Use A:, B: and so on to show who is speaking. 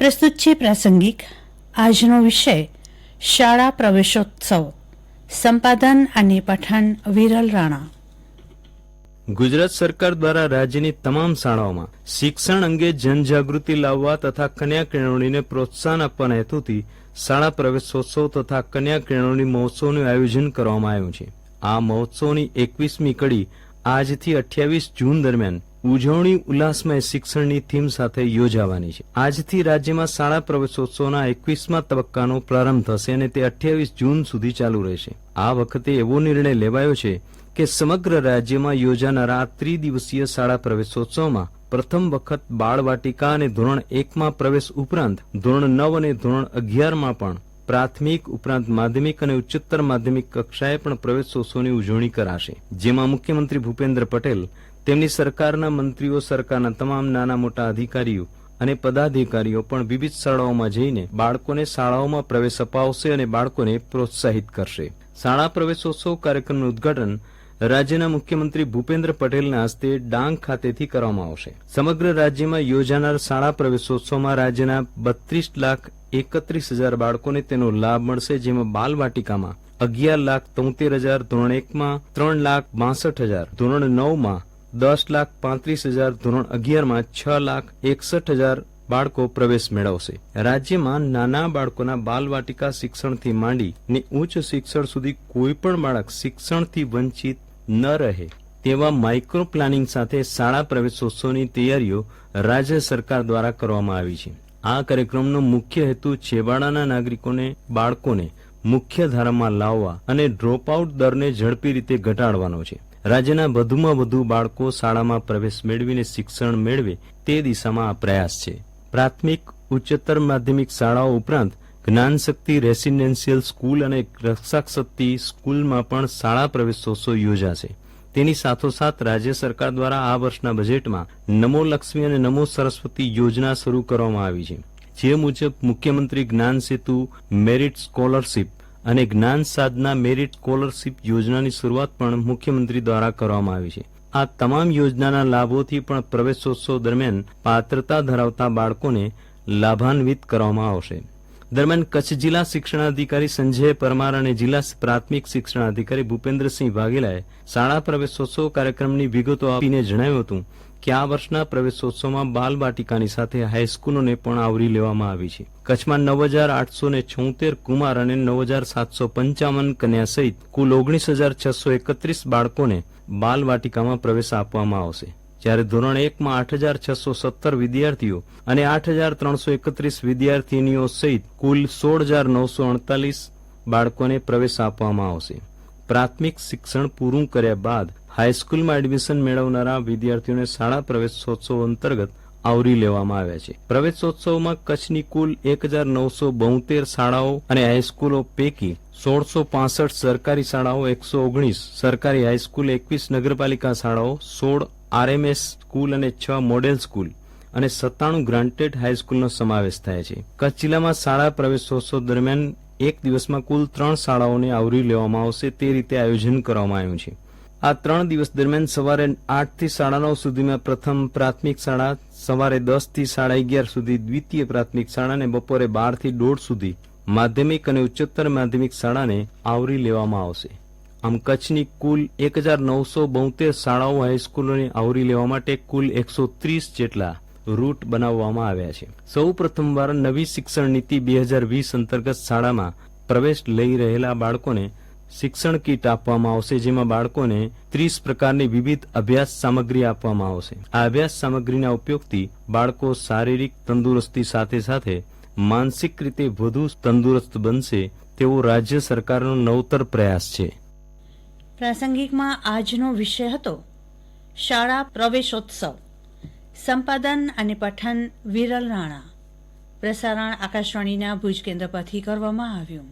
A: પ્રસ્તુત છે પ્રાસંગિક આજનો વિષય શાળા પ્રવેશોત્સવ, સંપાદન અને પઠન વિરલ રાણા.
B: ગુજરાત સરકાર દ્વારા રાજ્યની તમામ શાળાઓમાં શિક્ષણ અંગે જનજાગૃતિ લાવવા તથા કન્યા કેળવણીને પ્રોત્સાહન આપવાના હેતુથી શાળા પ્રવેશોત્સવ તથા કન્યા કેળવણી મહોત્સવનું આયોજન કરવામાં આવ્યું છે. આ મહોત્સવની એકવીસમી કડી આજથી અઠ્યાવીસ જૂન દરમિયાન ઉજવણી ઉલ્લાસમય શિક્ષણની થીમ સાથે યોજાવાની છે. આજથી રાજ્યમાં શાળા પ્રવેશોત્સવના એકવીસમા તબક્કાનો પ્રારંભ થશે અને તે અઠ્યાવીસ જૂન સુધી ચાલુ રહેશે. આ વખતે એવો નિર્ણય લેવાયો છે કે સમગ્ર રાજ્યમાં યોજાનારા ત્રિદિવસીય શાળા પ્રવેશોત્સવમાં પ્રથમ વખત બાળવાટિકા અને ધોરણ એકમાં પ્રવેશ ઉપરાંત ધોરણ નવ અને ધોરણ અગિયારમાં પણ પ્રાથમિક, ઉપરાંત માધ્યમિક અને ઉચ્ચતર માધ્યમિક કક્ષાએ પણ પ્રવેશોત્સવની ઉજવણી કરાશે. જેમાં મુખ્યમંત્રી ભૂપેન્દ્ર પટેલ તેમની સરકારના મંત્રીઓ, સરકારના તમામ નાના મોટા અધિકારીઓ અને પદાધિકારીઓ પણ વિવિધ શાળાઓમાં જઈને બાળકોને શાળાઓમાં પ્રવેશ અપાવશે અને બાળકોને પ્રોત્સાહિત કરશે. શાળા પ્રવેશોત્સવ કાર્યક્રમનું ઉદ્ઘાટન રાજ્યના મુખ્યમંત્રી ભૂપેન્દ્ર પટેલના હસ્તે ડાંગ ખાતેથી કરવામાં આવશે. સમગ્ર રાજ્યમાં યોજાનાર શાળા પ્રવેશોત્સવમાં રાજ્યના બત્રીસ લાખ એકત્રીસ હજાર બાળકોને તેનો લાભ મળશે, જેમાં બાલવાટિકામાં અગિયાર લાખ તોતેર હજાર ધોરણ એકમાં ત્રણ લાખ બાસઠ હજાર ધોરણ નવમાં દસ લાખ પાંત્રીસ હજાર ધોરણ અગિયારમાં છ લાખ એકસઠ હજાર બાળકો પ્રવેશ મેળવશે. રાજ્યમાં નાના બાળકોના બાલવાટિકા શિક્ષણથી માંડી ને ઉચ્ચ શિક્ષણ સુધી કોઈ પણ બાળક શિક્ષણથી વંચિત ન રહે તેવા માઇક્રો પ્લાનિંગ સાથે શાળા પ્રવેશોત્સવની તૈયારીઓ રાજ્ય સરકાર દ્વારા કરવામાં આવી છે. આ કાર્યક્રમનો મુખ્ય હેતુ છેવાડાના નાગરિકોને, બાળકોને મુખ્ય ધારામાં લાવવા અને ડ્રોપ આઉટ દરને ઝડપી રીતે ઘટાડવાનો છે. રાજ્યના વધુમાં વધુ બાળકો શાળામાં પ્રવેશ મેળવીને શિક્ષણ મેળવે તે દિશામાં આ પ્રયાસ છે. પ્રાથમિક, ઉચ્ચતર માધ્યમિક શાળાઓ ઉપરાંત જ્ઞાનશક્તિ રેસિડેન્શિયલ સ્કૂલ અને રક્ષાશક્તિ સ્કૂલમાં પણ શાળા પ્રવેશોત્સવ યોજાશે. તેની સાથોસાથ રાજ્ય સરકાર દ્વારા આ વર્ષના બજેટમાં નમો લક્ષ્મી અને નમો સરસ્વતી યોજના શરૂ કરવામાં આવી છે. જે મુજબ મુખ્યમંત્રી જ્ઞાન સેતુ, મેરિટ સ્કોલરશીપ અને જ્ઞાન સાધના મેરિટ સ્કોલરશીપ યોજનાની શરૂઆત પણ મુખ્યમંત્રી દ્વારા કરવામાં આવી છે. આ તમામ યોજનાના લાભોથી પણ પ્રવેશોત્સવ દરમિયાન પાત્રતા ધરાવતા બાળકોને લાભાન્વિત કરવામાં આવશે. દરમિયાન કચ્છ જિલ્લા શિક્ષણાધિકારી સંજય પરમાર અને જિલ્લા પ્રાથમિક શિક્ષણાધિકારી ભૂપેન્દ્રસિંહ વાઘેલાએ શાળા પ્રવેશોત્સવ કાર્યક્રમની વિગતો આપીને જણાવ્યું હતું કે આ વર્ષના પ્રવેશોત્સવમાં બાલ વાટિકાની સાથે હાઈસ્કૂલોને પણ આવરી લેવામાં આવી છે. કચ્છમાં નવ હજાર આઠસો ને છોતેર કુમાર અને નવ હજાર સાતસો પંચાવન કન્યા સહિત કુલ ઓગણીસ હજાર છસો એકત્રીસ બાળકોને બાલ વાટિકામાં પ્રવેશ આપવામાં આવશે. જ્યારે ધોરણ એકમાં આઠ હજાર છસો સત્તર વિદ્યાર્થીઓ અને આઠ હજાર ત્રણસો એકત્રીસ વિદ્યાર્થીનીઓ સહિત કુલ સોળ હજાર નવસો અડતાલીસ બાળકોને પ્રવેશ આપવામાં આવશે. પ્રાથમિક શિક્ષણ પૂરું કર્યા બાદ હાઈસ્કૂલમાં એડમિશન મેળવનારા વિદ્યાર્થીઓને શાળા પ્રવેશોત્સવ અંતર્ગત આવરી લેવામાં આવ્યા છે. પ્રવેશોત્સવમાં કચ્છની કુલ એક હજાર નવસો બોતેર શાળાઓ અને હાઈસ્કૂલો પૈકી સોળસો પાસઠ સરકારી શાળાઓ, એકસો ઓગણીસ સરકારી હાઈસ્કૂલ, એકવીસ નગરપાલિકા શાળાઓ, સોળ આરએમએસ સ્કૂલ અને છ મોડેલ સ્કૂલ અને સત્તાણું ગ્રાન્ટેડ હાઈસ્કૂલનો સમાવેશ થાય છે. કચ્છ જિલ્લામાં શાળા પ્રવેશોત્સવ દરમિયાન એક દિવસમાં કુલ ત્રણ શાળાઓને આવરી લેવામાં આવશે. તે રીતે આયોજન કરવામાં આવ્યું છે. આ ત્રણ દિવસ દરમિયાન સવારે આઠથી સાડા નવ સુધીમાં પ્રથમ પ્રાથમિક શાળા, સવારે દસથી સાડા અગિયાર સુધી દ્વિતીય પ્રાથમિક શાળા અને બપોરે બારથી દોઢ સુધી માધ્યમિક અને ઉચ્ચતર માધ્યમિક શાળાને આવરી લેવામાં આવશે. આમ કચ્છની કુલ એક હજાર નવસો બોતેર શાળાઓ હાઈસ્કૂલોને આવરી લેવા માટે કુલ એકસો ત્રીસ જેટલા રૂટ બનાવવામાં આવ્યા છે. સૌ પ્રથમવાર નવી શિક્ષણ નીતિ બે હજાર વીસ અંતર્ગત શાળામાં પ્રવેશ લઈ રહેલા બાળકોને શિક્ષણ કીટ આપવામાં આવશે, જેમાં બાળકોને ત્રીસ પ્રકારની વિવિધ અભ્યાસ સામગ્રી આપવામાં આવશે. આ અભ્યાસ સામગ્રીના ઉપયોગથી બાળકો શારીરિક તંદુરસ્તી સાથે સાથે માનસિક રીતે વધુ તંદુરસ્ત બનશે તેવો રાજ્ય સરકારનો નવતર પ્રયાસ છે.
A: પ્રાસંગિકમાં આજનો વિષય હતો, શાળા પ્રવેશોત્સવ. સંપાદન અને પઠન વિરલ રાણા. પ્રસારણ આકાશવાણીના ભુજ કેન્દ્ર પરથી કરવામાં આવ્યું.